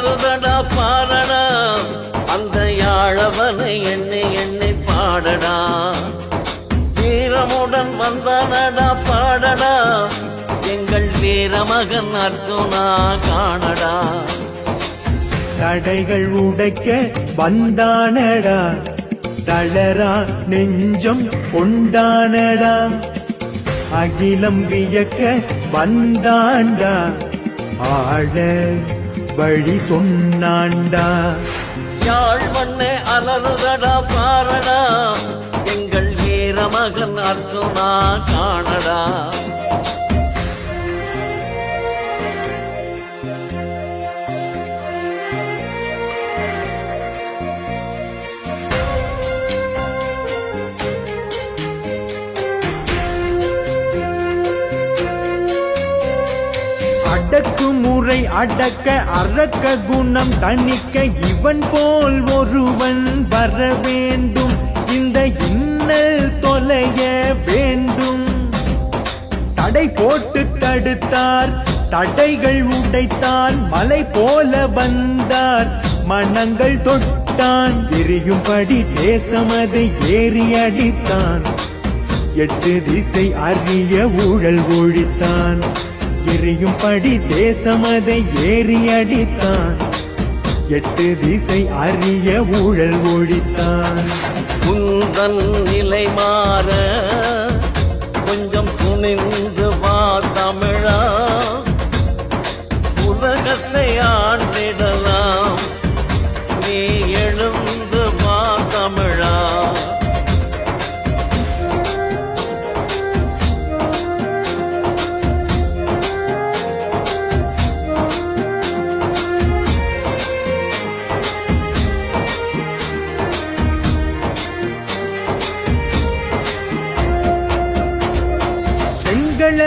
பாடுதடா பாடடா. அந்த யாழவனை எண்ணி எண்ணி பாடடா. வீரமுடன் வந்தனடா பாடடா. எங்கள் வீரமகன் அர்ஜுனா காணடா. தடைகள் உடைக்க வந்தானடா. தளரா நெஞ்சம் கொண்டானடா. அகிலம் வியக்க வந்தாண்டா. ஆழ வழி சொன்னாண்டா. யாழ் மண்ண அலறுதடா பாரடா. எங்கள் வீரமகன் அர்ஜுனா காணடா. அடக்கு முறை அடக்க அறக்க குணம் தணிக்க இவன் போல் ஒருவன் வர வேண்டும். இந்த இன்னல் தொலைய வேண்டும். தடை போட்டு தடுத்தார் தடைகள் உடைத்தார் மலை போல வந்தார். மனங்கள் தொட்டான் எரியும்படி தேசமதை ஏறி அடித்தான். எட்டு திசை அறிய ஊழல் ஒழித்தான். எரியும் படி தேசம் அதை ஏறி அடித்தான். எட்டு திசை அறிய ஊழல் ஒழித்தான். உந்தன் நிலை மாற கொஞ்சம் துணிந்து வா தமிழா. உலகத்தையா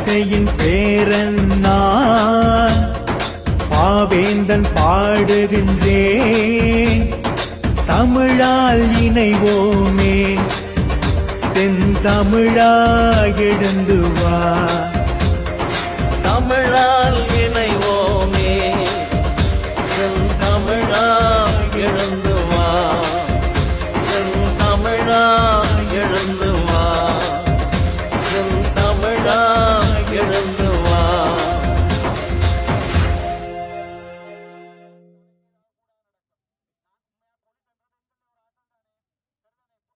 இசையின் பேரன் நான் பாவேந்தன் பாடுகின்றேன். தமிழால் இணைவோமே. செந்தமிழா எழுந்துவா. தமிழால்